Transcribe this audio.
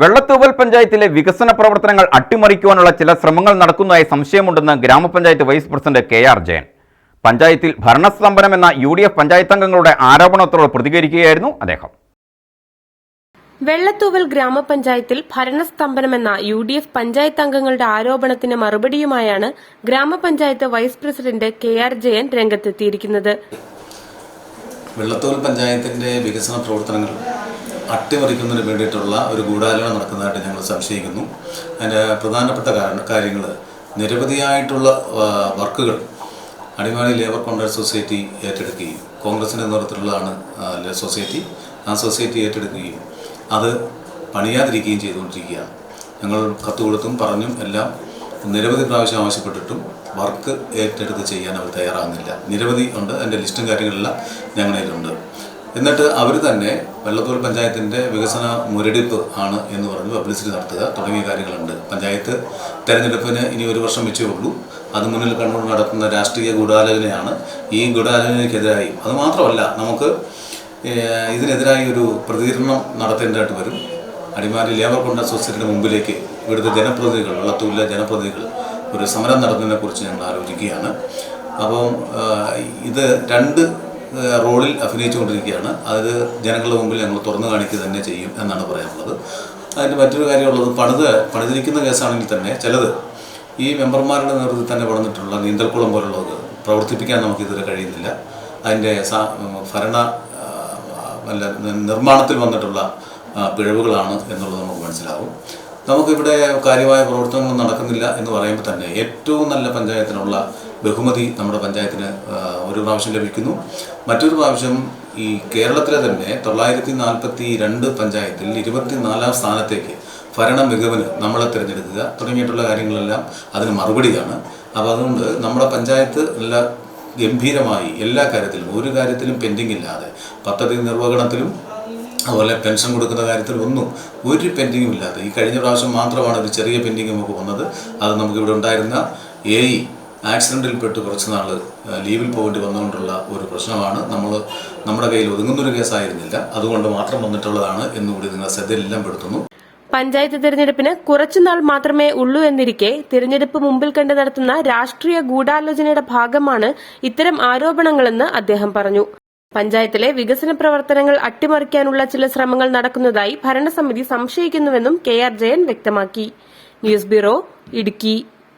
വെള്ളത്തൂവൽ പഞ്ചായത്തിലെ വികസന പ്രവർത്തനങ്ങൾ അട്ടിമറിക്കുവാനുള്ള ചില ശ്രമങ്ങൾ നടക്കുന്നതായി സംശയമുണ്ടെന്ന് ഗ്രാമപഞ്ചായത്ത് vice president K R Jayan. പഞ്ചായത്തിൽ ഭരണസ്തംഭനം എന്ന യു ഡി എഫ് പഞ്ചായത്ത് അംഗങ്ങളുടെ ആരോപണത്തോട് പ്രതികരിക്കുകയായിരുന്നു അദ്ദേഹം. വെള്ളത്തൂവൽ ഗ്രാമപഞ്ചായത്തിൽ ഭരണസ്തംഭനമെന്ന യു ഡി എഫ് പഞ്ചായത്ത് അംഗങ്ങളുടെ ആരോപണത്തിന് മറുപടിയുമായാണ് ഗ്രാമപഞ്ചായത്ത് vice president K R Jayan രംഗത്തെത്തിയിരിക്കുന്നത്. Vellathooval പഞ്ചായത്തിന്റെ വികസന പ്രവർത്തനങ്ങൾ അട്ടിമറിക്കുന്നതിന് വേണ്ടിയിട്ടുള്ള ഒരു ഗൂഢാലോചന നടക്കുന്നതായിട്ട് ഞങ്ങൾ സംശയിക്കുന്നു. അതിന്റെ പ്രധാനപ്പെട്ട കാര്യങ്ങൾ നിരവധിയായിട്ടുള്ള വർക്കുകൾ അടിമാലി ലേബർ കോൺട്രാക്ട് സൊസൈറ്റി ഏറ്റെടുക്കുകയും കോൺഗ്രസിന്റെ നേതൃത്വത്തിലുള്ളതാണ് സൊസൈറ്റി. ആ സൊസൈറ്റി ഏറ്റെടുക്കുകയും അത് പണിയാതിരിക്കുകയും ചെയ്തുകൊണ്ടിരിക്കുകയാണ്. ഞങ്ങൾ കത്ത് കൊടുത്തും പറഞ്ഞും എല്ലാം നിരവധി പ്രാവശ്യം ആവശ്യപ്പെട്ടിട്ടും വർക്ക് ഏറ്റെടുത്ത് ചെയ്യാൻ അവർ തയ്യാറാകുന്നില്ല. നിരവധി ഉണ്ട്. അതിന്റെ ലിസ്റ്റും കാര്യങ്ങളെല്ലാം ഞങ്ങളിലുണ്ട് എന്നിട്ട് അവർ തന്നെ വെള്ളത്തൂർ പഞ്ചായത്തിന്റെ വികസന മുരടിപ്പ് ആണ് എന്ന് പറഞ്ഞ് പബ്ലിസിറ്റി നടത്തുക. തുടങ്ങിയ കാര്യങ്ങളുണ്ട്. പഞ്ചായത്ത് തെരഞ്ഞെടുപ്പിന് ഇനി ഒരു വർഷം വെച്ചേ ഉള്ളൂ. അത് മുന്നിൽ കണ്ടുകൊണ്ട് നടത്തുന്ന രാഷ്ട്രീയ ഗൂഢാലോചനയാണ്. ഈ ഗൂഢാലോചനയ്ക്കെതിരായി അത് മാത്രമല്ല നമുക്ക് ഇതിനെതിരായി ഒരു പ്രതികരണം നടത്തേണ്ടതായിട്ട് വരും. അടിമാലി ലേബർ കോൺട്രാക്ട് സൊസൈറ്റിയുടെ മുമ്പിലേക്ക് ഇവിടുത്തെ ജനപ്രതിനിധികൾ വെള്ളത്തൂരിലെ ജനപ്രതിനിധികൾ ഒരു സമരം നടത്തുന്നതിനെ കുറിച്ച് ഞങ്ങൾ ആലോചിക്കുകയാണ്. അപ്പം ഇത് രണ്ട് റോളിൽ അഭിനയിച്ചുകൊണ്ടിരിക്കുകയാണ്. അത് ജനങ്ങളുടെ മുമ്പിൽ ഞങ്ങൾ തുറന്നു കാണിക്കുക തന്നെ ചെയ്യും എന്നാണ് പറയാനുള്ളത്. അതിന്റെ മറ്റൊരു കാര്യമുള്ളത് പണിത് പണിതിരിക്കുന്ന കേസാണെങ്കിൽ തന്നെ ചിലത് ഈ മെമ്പർമാരുടെ നേതൃത്വത്തിൽ തന്നെ പണിതിട്ടുള്ള നീന്തൽക്കുളം പോലുള്ളത് പ്രവർത്തിപ്പിക്കാൻ നമുക്ക് ഇതുവരെ കഴിയുന്നില്ല. അതിന്റെ ഭരണ അല്ല നിർമ്മാണത്തിൽ വന്നിട്ടുള്ള പിഴവുകളാണ് എന്നുള്ളത് നമുക്ക് മനസ്സിലാവും. നമുക്കിവിടെ കാര്യമായ പ്രവർത്തനങ്ങൾ നടക്കുന്നില്ല എന്ന് പറയുമ്പോൾ തന്നെ ഏറ്റവും നല്ല പഞ്ചായത്തിനുള്ള ബഹുമതി നമ്മുടെ പഞ്ചായത്തിന് ഒരു പ്രാവശ്യം ലഭിക്കുന്നു. മറ്റൊരു പ്രാവശ്യം ഈ കേരളത്തിലെ തന്നെ തൊള്ളായിരത്തി നാൽപ്പത്തി രണ്ട് പഞ്ചായത്തിൽ ഇരുപത്തിനാലാം സ്ഥാനത്തേക്ക് ഭരണ മികവിന് നമ്മളെ തിരഞ്ഞെടുക്കുക തുടങ്ങിയിട്ടുള്ള കാര്യങ്ങളെല്ലാം അതിന് മറുപടിയാണ്. അപ്പോൾ അതുകൊണ്ട് നമ്മുടെ പഞ്ചായത്ത് നല്ല ഗംഭീരമായി എല്ലാ കാര്യത്തിലും ഒരു കാര്യത്തിലും പെൻഡിങ് ഇല്ലാതെ പദ്ധതി നിർവഹണത്തിലും അതുപോലെ പെൻഷൻ കൊടുക്കുന്ന കാര്യത്തിൽ ഒന്നും ഒരു പെൻഡിങ്ങും ഇല്ലാതെ. ഈ കഴിഞ്ഞ പ്രാവശ്യം മാത്രമാണ് ഒരു ചെറിയ പെൻഡിങ് നമുക്ക് വന്നത്. അത് നമുക്കിവിടെ ഉണ്ടായിരുന്ന എ ആക്സിഡന്റിൽപ്പെട്ട് കുറച്ച് നാൾ ലീവിൽ പോകേണ്ടി വന്നുകൊണ്ടുള്ള ഒരു പ്രശ്നമാണ്. നമ്മൾ നമ്മുടെ കയ്യിൽ ഒതുങ്ങുന്നൊരു കേസായിരുന്നില്ല. അതുകൊണ്ട് മാത്രം വന്നിട്ടുള്ളതാണ് എന്നുകൂടി നിങ്ങൾ ശ്രദ്ധയിലെല്ലാം പെടുത്തുന്നു. പഞ്ചായത്ത് തിരഞ്ഞെടുപ്പിന് കുറച്ചുനാൾ മാത്രമേ ഉള്ളൂ എന്നിരിക്കെ തിരഞ്ഞെടുപ്പ് മുമ്പിൽ കണ്ട് നടത്തുന്ന രാഷ്ട്രീയ ഗൂഢാലോചനയുടെ ഭാഗമാണ് ഇത്തരം ആരോപണങ്ങളെന്ന് അദ്ദേഹം പറഞ്ഞു. പഞ്ചായത്തിലെ വികസന പ്രവർത്തനങ്ങൾ അട്ടിമറിക്കാനുള്ള ചില ശ്രമങ്ങൾ നടക്കുന്നതായി ഭരണസമിതി സംശയിക്കുന്നുവെന്നും കെ ആർ ജയൻ വ്യക്തമാക്കി. News bureau Idukki.